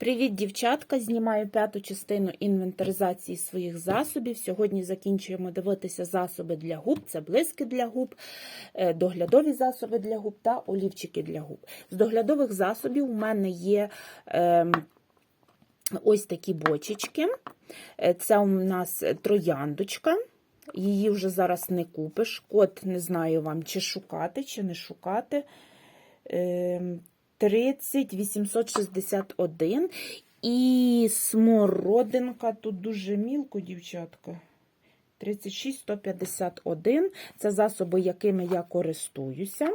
Привіт, дівчатка! Знімаю п'яту частину інвентаризації своїх засобів. Сьогодні закінчуємо дивитися засоби для губ. Це блиски для губ, е, доглядові засоби для губ та олівчики для губ. З доглядових засобів у мене є ем, ось такі бочечки. Е, Це у нас трояндочка. Її вже зараз не купиш. Код не знаю вам, чи шукати, чи не шукати. Ем, 30 861. І смородинка тут дуже мілко, дівчатка. 36 151. Це засоби, якими я користуюся.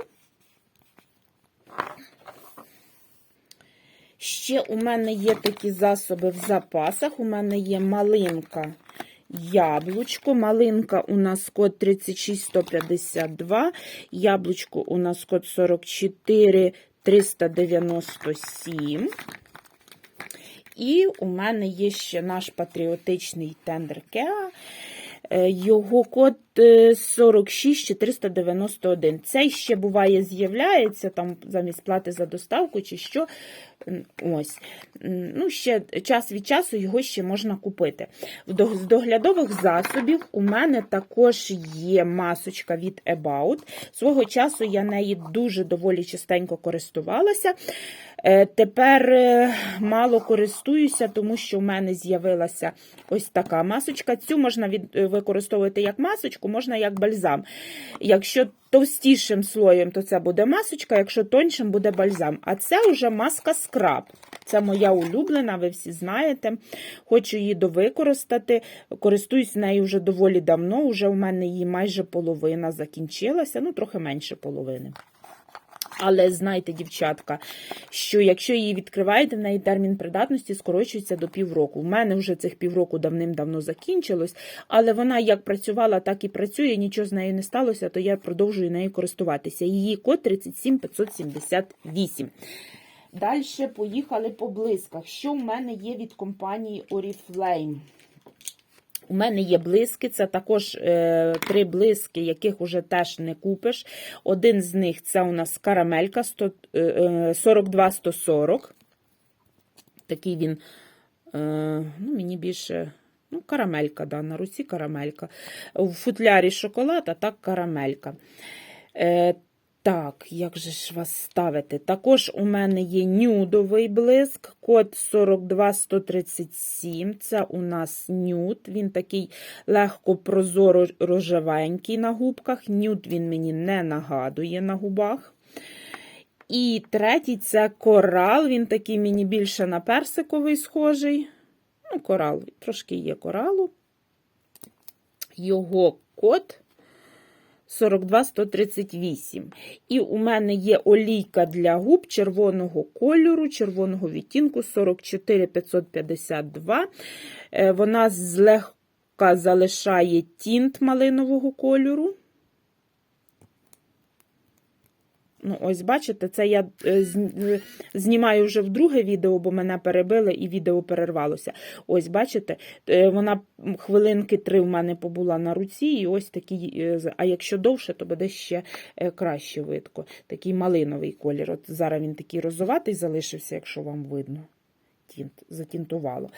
Ще у мене є такі засоби в запасах. У мене є малинка яблучко. Малинка у нас код 36152. Яблучко у нас код 44 397. І у мене є ще наш патріотичний тендер Кеа. Е, Його код е, 46491. Цей ще буває з'являється там замість плати за доставку чи що. Ось. Ну, ще час від часу його ще можна купити. З доглядових засобів у мене також є масочка від About. Свого часу я неї дуже доволі частенько користувалася. Е, Тепер е, мало користуюся, тому що в мене з'явилася ось така масочка. Цю можна е, використовувати як масочку, можна як бальзам. Якщо товстішим слоєм, то це буде масочка, якщо тоншим буде бальзам. А це вже маска скраб. Це моя улюблена, ви всі знаєте. Хочу її довикористати. Користуюсь нею вже доволі давно. Уже в мене її майже половина закінчилася, ну трохи менше половини. Але знайте, дівчатка, що якщо її відкриваєте, в неї термін придатності скорочується до півроку. У мене вже цих півроку давним-давно закінчилось, але вона як працювала, так і працює, нічого з нею не сталося, то я продовжую нею користуватися. Її код 37578. Далі поїхали по блисках. Що в мене є від компанії Oriflame? У мене є блиски, це також е, три блиски, яких уже теж не купиш. Один з них це у нас карамелька 100, е, е, 42-140. Такий він, е, ну, мені більше, ну, карамелька, да, на руці карамелька. У футлярі шоколад, а так карамелька. Е, так, як же ж вас ставити? Також у мене є нюдовий блиск, код 42137. Це у нас нюд. Він такий легко прозоро рожевенький на губках. Нюд він мені не нагадує на губах. І третій це корал. Він такий мені більше на персиковий схожий. Ну, корал, трошки є коралу. Його код 42138. І у мене є олійка для губ червоного кольору, червоного відтінку 44552. Е, Вона злегка залишає тінт малинового кольору. Ну, ось, бачите, це я е, знімаю вже в друге відео, бо мене перебили і відео перервалося. Ось, бачите, е, вона хвилинки три в мене побула на руці, і ось такий, е, а якщо довше, то буде ще е, краще видко. Такий малиновий колір. От зараз він такий розоватий залишився, якщо вам видно. Тінт, затінтувало.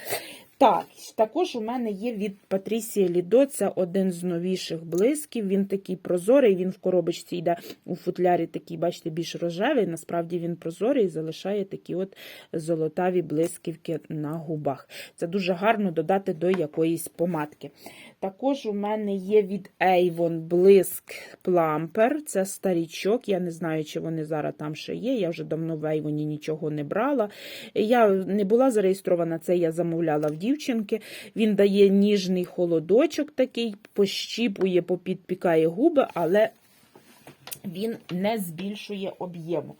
Так, також у мене є від Патрісії Лідо. Це один з новіших блисків. Він такий прозорий, він в коробочці йде у футлярі, такий, бачите, більш рожевий. Насправді він прозорий і залишає такі от золотаві блисківки на губах. Це дуже гарно додати до якоїсь помадки. Також у мене є від Avon блиск Plumper. Це старічок. Я не знаю, чи вони зараз там ще є. Я вже давно в Avon нічого не брала. Я не була зареєстрована, це я замовляла в дівчинки. Він дає ніжний холодочок такий, пощіпує, попідпікає губи, але він не збільшує об'єму.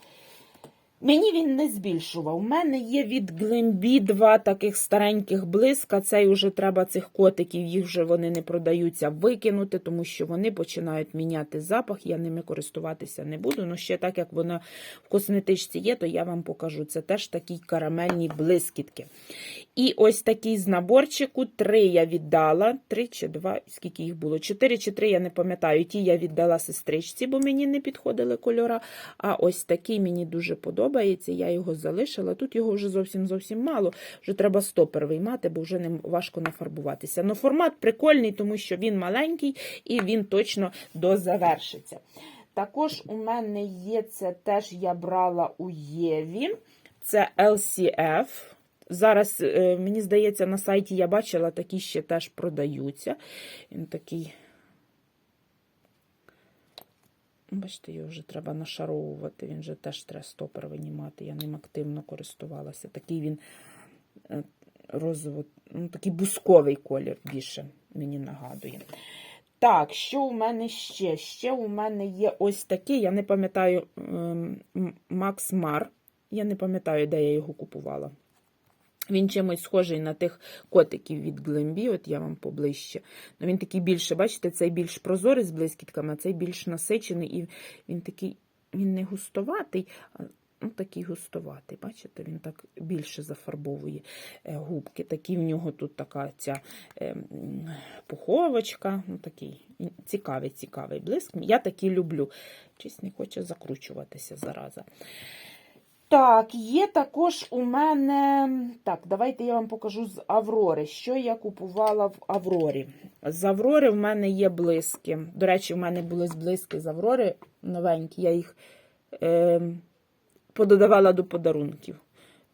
Мені він не збільшував. У мене є від Глембі два таких стареньких блиска. Цей уже треба цих котиків, їх вже вони не продаються, викинути, тому що вони починають міняти запах. Я ними користуватися не буду. Ну, ще так як воно в косметичці є, то я вам покажу. Це теж такі карамельні блискітки. І ось такий з наборчику. Три я віддала. Три чи два, скільки їх було? Чотири чи три, я не пам'ятаю. Ті я віддала сестричці, бо мені не підходили кольора. А ось такий мені дуже подобається. Подобається, я його залишила. Тут його вже зовсім зовсім мало. Вже треба стопер виймати, бо вже ним важко нафарбуватися. Ну, формат прикольний, тому що він маленький і він точно дозавершиться. Також у мене є це теж я брала у Єві. Це LCF. Зараз, е, мені здається, на сайті я бачила, такі ще теж продаються. Він такий. Бачите, його вже треба нашаровувати, він вже теж треба стопор винімати. Я ним активно користувалася. Такий він е, розово, ну, такий бусковий колір більше мені нагадує. Так, що у мене ще? Ще у мене є ось такий, я не пам'ятаю ем, Макс Мар. Я не пам'ятаю, де я його купувала. Він чимось схожий на тих котиків від Глембі, от я вам поближче. Ну, Він такий більше, бачите, цей більш прозорий з блискітками, а цей більш насичений. І він такий, він не густоватий, а ну, такий густоватий. Бачите, він так більше зафарбовує е, губки. Такий в нього тут така ця е, пуховочка. Ну, такий цікавий, цікавий блиск. Я такий люблю. Чись не хоче закручуватися зараза. Так, є також у мене. Так, давайте я вам покажу з Аврори. Що я купувала в Аврорі. З Аврори в мене є блиски. До речі, в мене були блиски з Аврори новенькі. Я їх е, пододавала до подарунків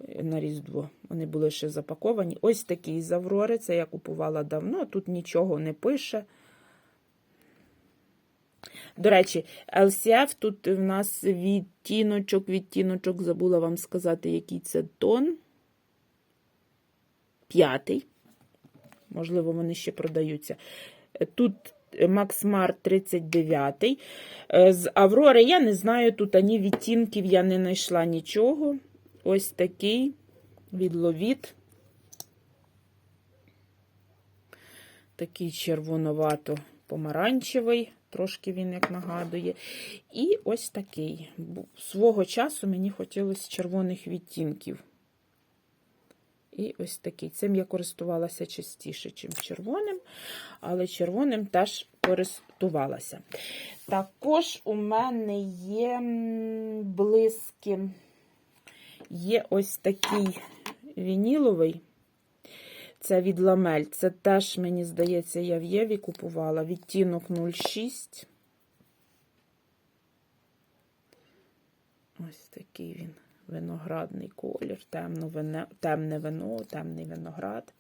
е, на Різдво. Вони були ще запаковані. Ось такі з Аврори. Це я купувала давно. Тут нічого не пише. До речі, LCF тут в нас відтіночок, відтіночок, забула вам сказати, який це тон. П'ятий. Можливо, вони ще продаються. Тут Mart 39. З Аврори я не знаю, тут ані відтінків я не знайшла нічого. Ось такий відловіт. Такий червоновато-помаранчевий. Трошки він як нагадує. І ось такий. Свого часу мені хотілося червоних відтінків. І ось такий. Цим я користувалася частіше, ніж червоним, але червоним теж користувалася. Також у мене є блиски, є ось такий вініловий. Це від ламель. Це теж, мені здається, я в Єві купувала. Відтінок 06. Ось такий він виноградний колір, темно вино, темне вино, темний виноград.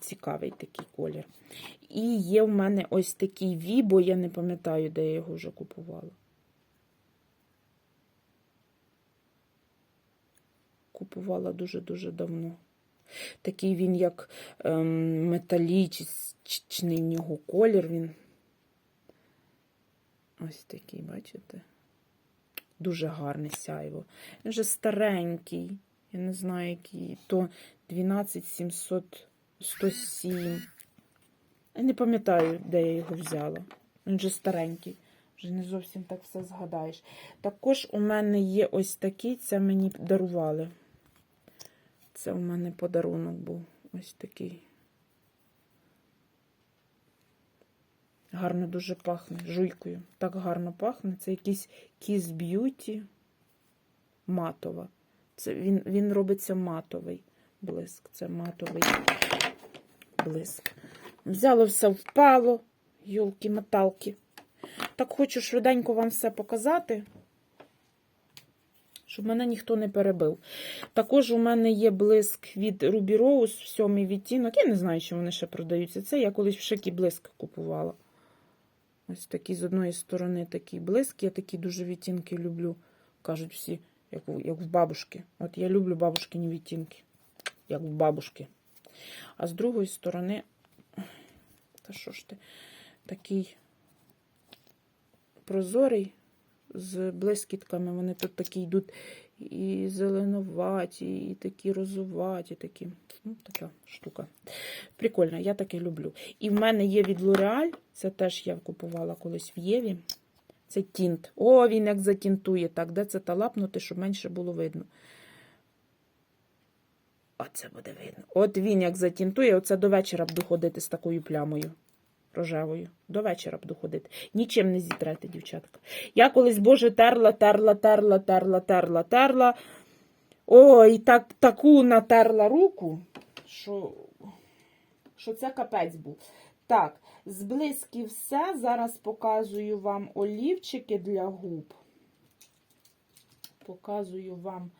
Цікавий такий колір. І є в мене ось такий вібо, я не пам'ятаю, де я його вже купувала. Купувала дуже-дуже давно. Такий він, як ем, металічний в нього колір. Він ось такий, бачите? Дуже гарний сяйво. Він вже старенький. Я не знаю, який. То 12700 107. Я не пам'ятаю, де я його взяла. Він вже старенький. Вже не зовсім так все згадаєш. Також у мене є ось такий, це мені дарували. Це у мене подарунок був ось такий. Гарно дуже пахне жуйкою. Так гарно пахне. Це якийсь Kiss Beauty матова. Це Він він робиться матовий блиск. Це матовий блиск. Взяло все впало, йолки-металки. Так хочу швиденько вам все показати щоб мене ніхто не перебив. Також у мене є блиск від Ruby Rose, сьомий відтінок. Я не знаю, чи вони ще продаються. Це я колись в шикі блиск купувала. Ось такий з одної сторони такий блиск. Я такі дуже відтінки люблю. Кажуть всі, як як в бабушки. От я люблю бабушкині відтінки, як в бабушки. А з другої сторони, та що ж ти, такий прозорий з блискітками. Вони тут такі йдуть і зеленуваті, і такі розуваті, такі. Ну, така штука. Прикольно, я таке люблю. І в мене є від L'Oreal, це теж я купувала колись в Єві. Це тінт. О, він як затінтує. Так, де це талапнути, щоб менше було видно. Оце буде видно. От він як затінтує, оце до вечора буду ходити з такою плямою. Рожевою. До вечора буду ходити. Нічим не зітрете, дівчатка. Я колись, Боже, терла, терла, терла, терла, терла, терла. Ой, так, таку натерла руку, що, що це капець був. Так, зблизьки все. Зараз показую вам олівчики для губ. Показую вам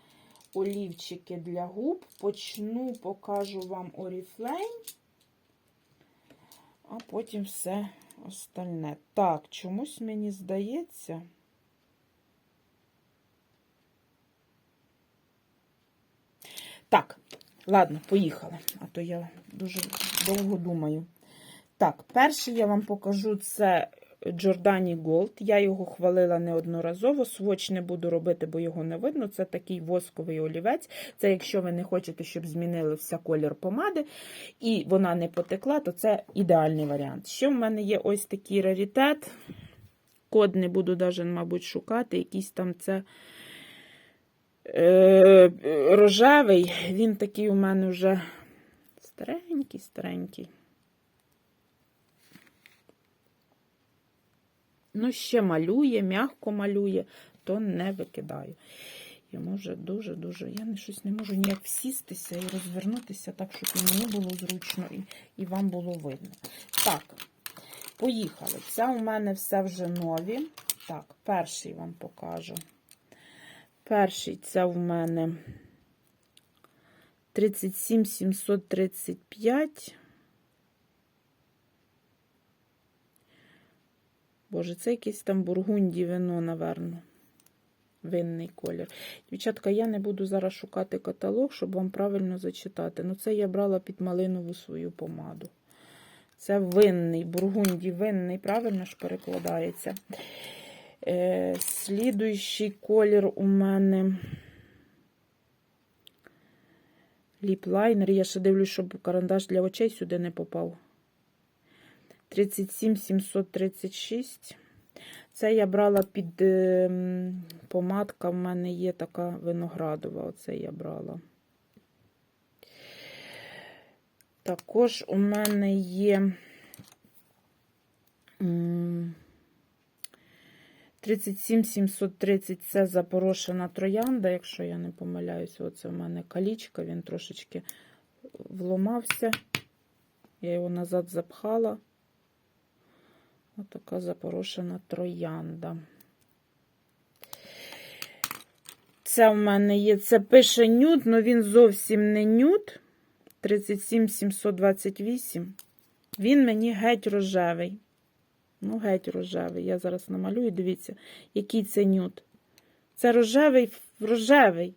олівчики для губ. Почну, покажу вам Oriflame, а потім все остальне. Так, чомусь мені здається. Так, ладно, поїхали. А то я дуже довго думаю. Так, перше я вам покажу це Giordani Gold. Я його хвалила неодноразово. Своч не буду робити, бо його не видно. Це такий восковий олівець. Це якщо ви не хочете, щоб змінився колір помади, і вона не потекла, то це ідеальний варіант. Ще в мене є ось такий раритет. Код не буду навіть, мабуть, шукати. Якийсь там це е, рожевий. Він такий у мене вже старенький, старенький. Ну, ще малює, м'яко малює, то не викидаю. Йому вже дуже-дуже. Я щось не можу ніяк всістися і розвернутися так, щоб мені було зручно, і, і вам було видно. Так, поїхали. Це у мене все вже нові. Так, перший вам покажу. Перший це у мене 37 735. Боже, це якийсь там бургунді вино, наверно. Винний колір. Дівчатка, я не буду зараз шукати каталог, щоб вам правильно зачитати. Ну, це я брала під малинову свою помаду. Це винний, бургунді винний, правильно ж перекладається. Е, Слідуючий колір у мене ліплайнер. Я ще дивлюсь, щоб карандаш для очей сюди не попав. 37 736. Це я брала під е, помадка. В мене є така виноградова. Оце я брала. Також у мене є 37 730 це запорошена троянда, якщо я не помиляюся, оце в мене калічка, він трошечки вломався. Я його назад запхала. Отака запорошена троянда. Це в мене є, це пише нюд, але він зовсім не нюд. 37 728. Він мені геть рожевий. Ну, геть рожевий. Я зараз намалюю, дивіться, який це нюд. Це рожевий, рожевий.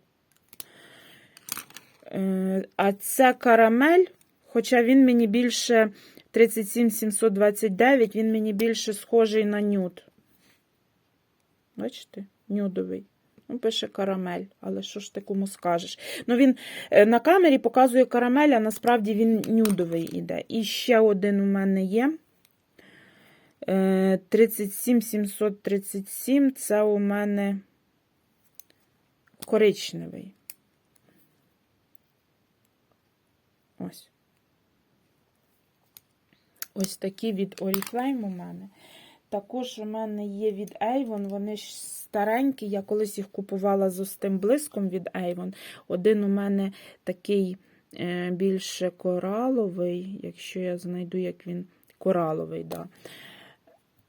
Е, А це карамель, хоча він мені більше 37 729, він мені більше схожий на нюд. Бачите? Нюдовий. Ну, пише карамель, але що ж ти кому скажеш? Ну, він е, на камері показує карамель, а насправді він нюдовий іде. І ще один у мене є. Е, 37 737 це у мене коричневий. Ось. Ось такі від Oriflame у мене. Також у мене є від Avon, вони ж старенькі. Я колись їх купувала з остим блиском від Avon. Один у мене такий е, більше кораловий, якщо я знайду, як він кораловий, да.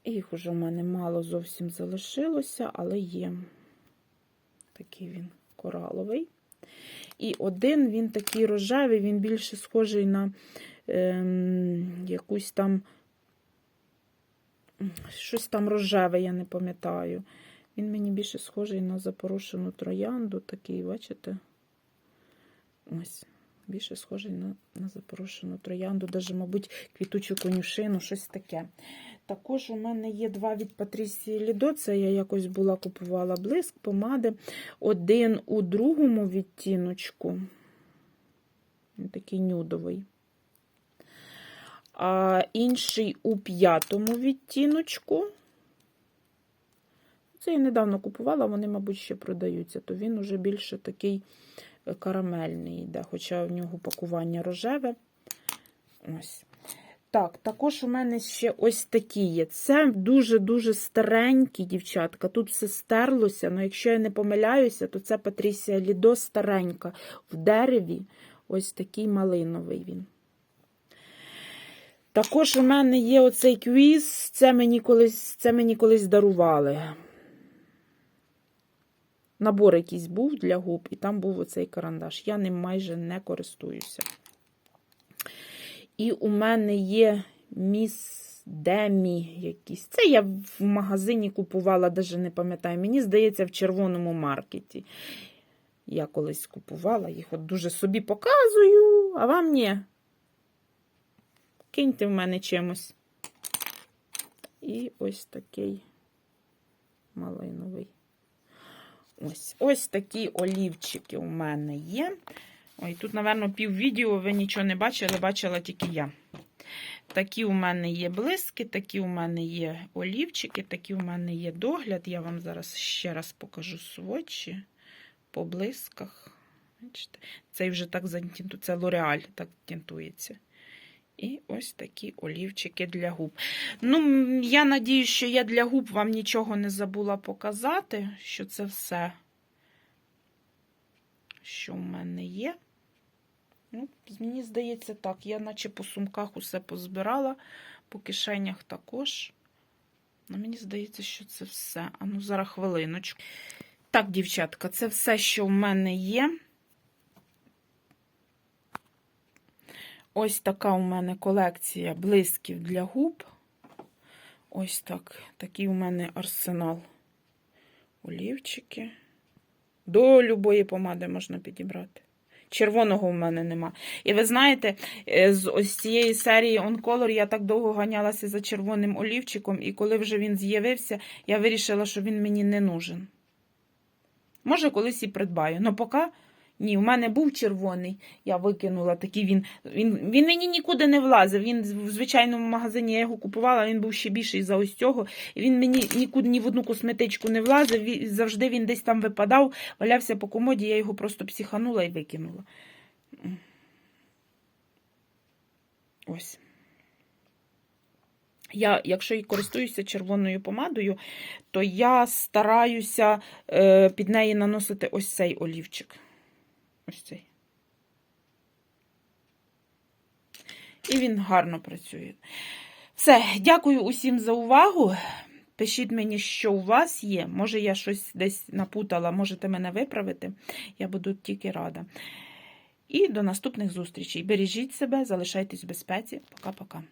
Їх уже в мене мало зовсім залишилося, але є такий він кораловий. І один він такий рожевий, він більше схожий на ем, якусь там щось там рожеве, я не пам'ятаю. Він мені більше схожий на запорошену троянду, такий, бачите? Ось, більше схожий на на запорошену троянду, навіть, мабуть, квітучу конюшину, щось таке. Також у мене є два від Патрісії Лідо. Це я якось була купувала блиск, помади. Один у другому відтіночку. Такий нюдовий а інший у п'ятому відтіночку. Це я недавно купувала, вони, мабуть, ще продаються, то він уже більше такий карамельний йде, хоча в нього пакування рожеве. Ось. Так, також у мене ще ось такі є. Це дуже-дуже старенькі, дівчатка. Тут все стерлося, але якщо я не помиляюся, то це Патрісія Лідо старенька. В дереві ось такий малиновий він. Також у мене є оцей квіз, це мені колись, це мені колись дарували. Набор якийсь був для губ, і там був оцей карандаш. Я ним майже не користуюся. І у мене є міс Демі якісь. Це я в магазині купувала, навіть не пам'ятаю. Мені здається, в червоному маркеті. Я колись купувала їх, от дуже собі показую, а вам ні. Киньте в мене чимось. І ось такий малиновий. Ось ось такі олівчики у мене є. Ой, тут, напевно, пів відео ви нічого не бачили, бачила тільки я. Такі у мене є блиски, такі у мене є олівчики, такі у мене є догляд. Я вам зараз ще раз покажу сводчі по блисках. Бачите? Цей вже так затінтує, це Лореаль так тінтується. І ось такі олівчики для губ. Ну, я надію, що я для губ вам нічого не забула показати, що це все, що в мене є. Ну, Мені здається, так. Я наче по сумках усе позбирала, по кишенях також. Ну, Мені здається, що це все. А ну, зараз хвилиночку. Так, дівчатка, це все, що в мене є. Ось така у мене колекція блисків для губ. Ось так. Такий у мене арсенал. Олівчики. До любої помади можна підібрати. Червоного в мене нема. І ви знаєте, е, з ось цієї серії On Color я так довго ганялася за червоним олівчиком, і коли вже він з'явився, я вирішила, що він мені не нужен. Може, колись і придбаю. але поки ні, у мене був червоний, я викинула такий він. Він він мені нікуди не влазив. Він в звичайному магазині я його купувала, він був ще більший за ось цього. Він мені нікуди ні в одну косметичку не влазив. Він, завжди він десь там випадав, валявся по комоді, я його просто психанула і викинула. Ось. Я, якщо і користуюся червоною помадою, то я стараюся е, під неї наносити ось цей олівчик. Ось цей. І він гарно працює. Все, дякую усім за увагу. Пишіть мені, що у вас є. Може, я щось десь напутала, можете мене виправити. Я буду тільки рада. І до наступних зустрічей. Бережіть себе, залишайтесь в безпеці. Пока-пока.